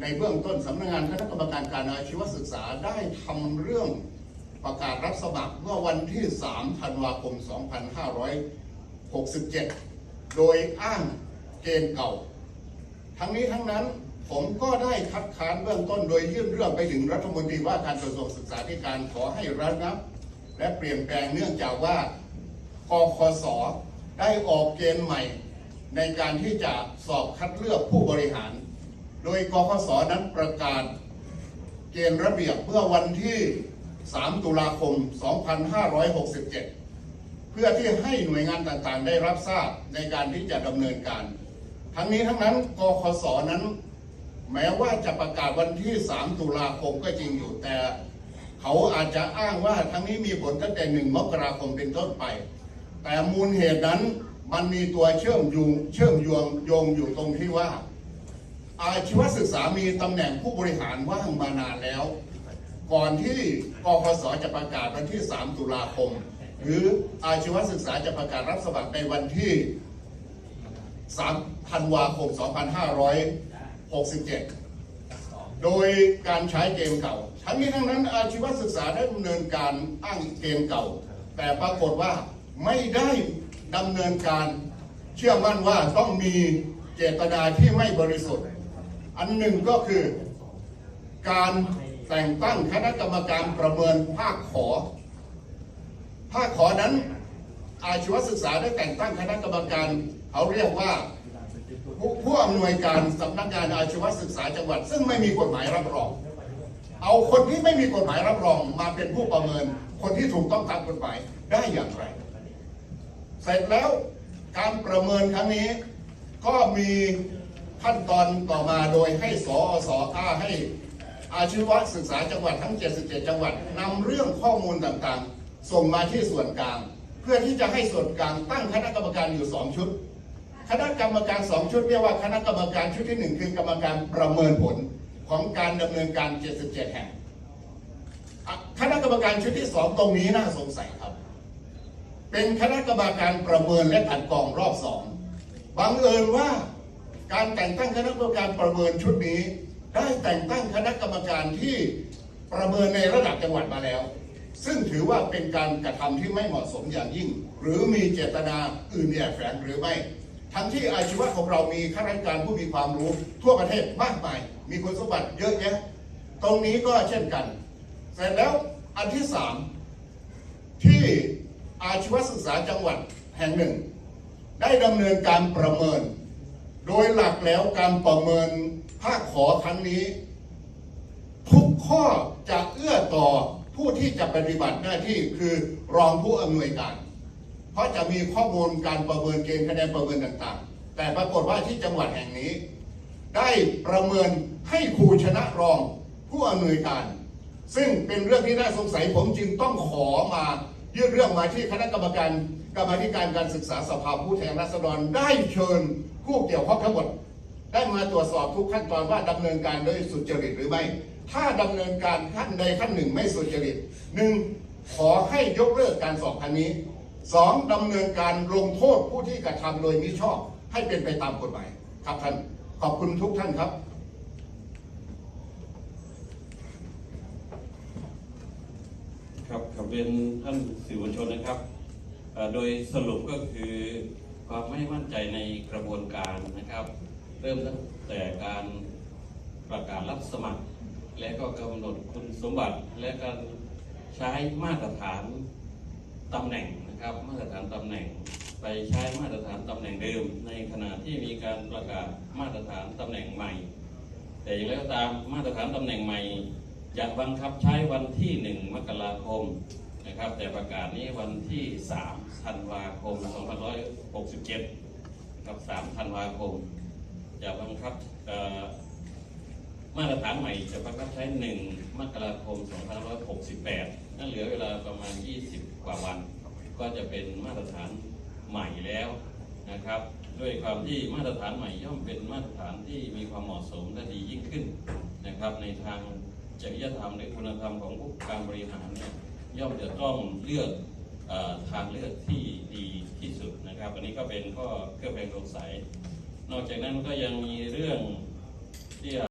ในเบื้องต้นสำนักงานคณะกรรมการการอาชีวศึกษาได้ทำเรื่องประกาศรับสมัครเมื่อวันที่ 3 ธันวาคม 2567 โดยอ้างเกณฑ์เก่า ทั้งนี้ทั้งนั้นผมก็ได้คัดค้านเบื้องต้นโดยยื่นเรื่องไปถึงรัฐมนตรีว่าการกระทรวงศึกษาธิการขอให้ระงับ และเปลี่ยนแปลงเนื่องจากว่ากคสได้ออกเกณฑ์ใหม่ ในการที่จะสอบคัดเลือกผู้บริหาร โดยกคสนั้นประกาศ เกณฑ์ระเบียบเมื่อวันที่ 3 ตุลาคม 2567 เพื่อที่ให้หน่วยงานต่างๆ ได้รับทราบในการที่จะดำเนินการ ทั้งนี้ทั้งนั้นกคสนั้น แม้ว่าจะประกาศวันที่ 3 ตุลาคมก็จริงอยู่แต่เขาอาจจะอ้างว่าทั้งนี้มีผลตั้งแต่ 1 มกราคมเป็นต้นไป แต่มูลเหตุนั้นมันมีตัวเชื่อมโยงเชื่อมโยงโยงอยู่ตรงที่ว่า อาชีวศึกษามีตำแหน่งผู้บริหารว่างมานานแล้ว ก่อนที่กคสจะประกาศวันที่ 3 ตุลาคม หรืออาชีวศึกษาจะประกาศรับสมัครในวันที่3ธันวาคม 2567 โดยการใช้เกณฑ์เก่า ทั้งนี้ทั้งนั้นอาชีวศึกษาได้ดำเนินการอ้างเกณฑ์เก่า แต่ปรากฏว่าไม่ได้ดำเนินการเชื่อมั่นว่าต้องมีเจตนาที่ไม่บริสุทธิ์ อันหนึ่งก็คือ การแต่งตั้งคณะกรรมการประเมินภาคขอ ภาคขอนั้น อาชีวศึกษาได้แต่งตั้งคณะกรรมการเขาเรียกว่าผู้ผู้อำนวยการสำนักงานอาชีวศึกษาจังหวัด ซึ่งไม่มีกฎหมายรับรอง เอาคนที่ไม่มีกฎหมายรับรองมาเป็นผู้ประเมิน คนที่ถูกต้องตามกฎหมายได้อย่างไร เสร็จแล้วการประเมินครั้งนี้ก็มี ขั้นตอนต่อมาโดยให้สอสอาให้อาชีวศึกษาจังหวัดทั้ง 77 จังหวัดนำเรื่องข้อมูลต่างๆ ส่งมาที่ส่วนกลาง เพื่อที่จะให้ส่วนกลางตั้งคณะกรรมการอยู่ 2 ชุด คณะกรรมการ2ชุดเรียกว่าคณะกรรมการชุดที่ 1 คือกรรมการประเมินผลของการดำเนินการ 77 แห่ง คณะกรรมการชุดที่ 2 ตรงนี้น่าสงสัยครับ เป็นคณะกรรมการประเมินและกลันกองรอบสองบังเอิญว่า การแต่งตั้งคณะกรรมการประเมินชุดนี้ ได้แต่งตั้งคณะกรรมการที่ประเมินในระดับจังหวัดมาแล้ว ซึ่งถือว่าเป็นการกระทำที่ไม่เหมาะสมอย่างยิ่ง หรือมีเจตนาอื่นแอบแฝงหรือไม่ทั้งที่อาชีวะของเรามีข้าราชการผู้มีความรู้ทั่วประเทศมากมาย มีคุณสมบัติเยอะแยะ ตรงนี้ก็เช่นกัน เสร็จแล้วอันที่สามที่อาชีวศึกษาจังหวัดแห่งหนึ่ง ได้ดำเนินการประเมิน โดยหลักแล้วการประเมินภาคขอครั้งนี้ ทุกข้อจะเอื้อต่อผู้ที่จะปฏิบัติหน้าที่คือรองผู้อำนวยการ เพราะจะมีข้อมูลการประเมินเกณฑ์คะแนนประเมินต่างๆ แต่ปรากฏว่าที่จังหวัดแห่งนี้ ได้ประเมินให้ครูชนะรองผู้อำนวยการ ซึ่งเป็นเรื่องที่น่าสงสัยผมจึงต้องขอมายื่นเรื่องมาที่คณะกรรมการ กรรมธิการการศึกษาสภาผู้แทนราษฎรได้เชิญผู้เกี่ยวข้องทั้งหมด ได้มาตรวจสอบทุกขั้นตอนว่าดำเนินการโดยสุจริตหรือไม่ ถ้าดำเนินการขั้นใดขั้นหนึ่งไม่สุจริตหนึ่งขอให้ยกเลิกการสอบครั้งนี้สองดำเนินการลงโทษผู้ที่กระทำโดยมิชอบ ให้เป็นไปตามกฎหมายครับท่าน ขอบคุณทุกท่านครับครับกับเรียนท่านสื่อมวลชนนะครับ โดยสรุปก็คือความไม่มั่นใจในกระบวนการนะครับ เริ่มตั้งแต่การประกาศรับสมัคร และก็กำหนดคุณสมบัติและการใช้มาตรฐานตำแหน่งนะครับ มาตรฐานตำแหน่ง ไปใช้มาตรฐานตำแหน่งเดิม ในขณะที่มีการประกาศมาตรฐานตำแหน่งใหม่ แต่อย่างไรก็ตามมาตรฐานตำแหน่งใหม่จะบังคับใช้วันที่ 1 มกราคม นะครับ แต่ประกาศนี้วันที่ 3 ธันวาคม 2567กับ 3 ธันวาคม จะบังคับมาตรฐานใหม่จะบังคับใช้ 1 มกราคม 2568 นั่นเหลือเวลาประมาณ 20 กว่าวัน ก็จะเป็นมาตรฐานใหม่แล้วนะครับ ด้วยความที่มาตรฐานใหม่ย่อมเป็นมาตรฐานที่มีความเหมาะสมและดียิ่งขึ้นนะครับ ในทางจริยธรรมในคุณธรรมของผู้การบริหารเนี่ย ย่อมจะต้องเลือกอทางเลือกที่ดีที่สุดนะครับ อันนี้ก็เป็นข้อเครื่องแปลงสงสัย นอกจากนั้นก็ยังมีเรื่องที่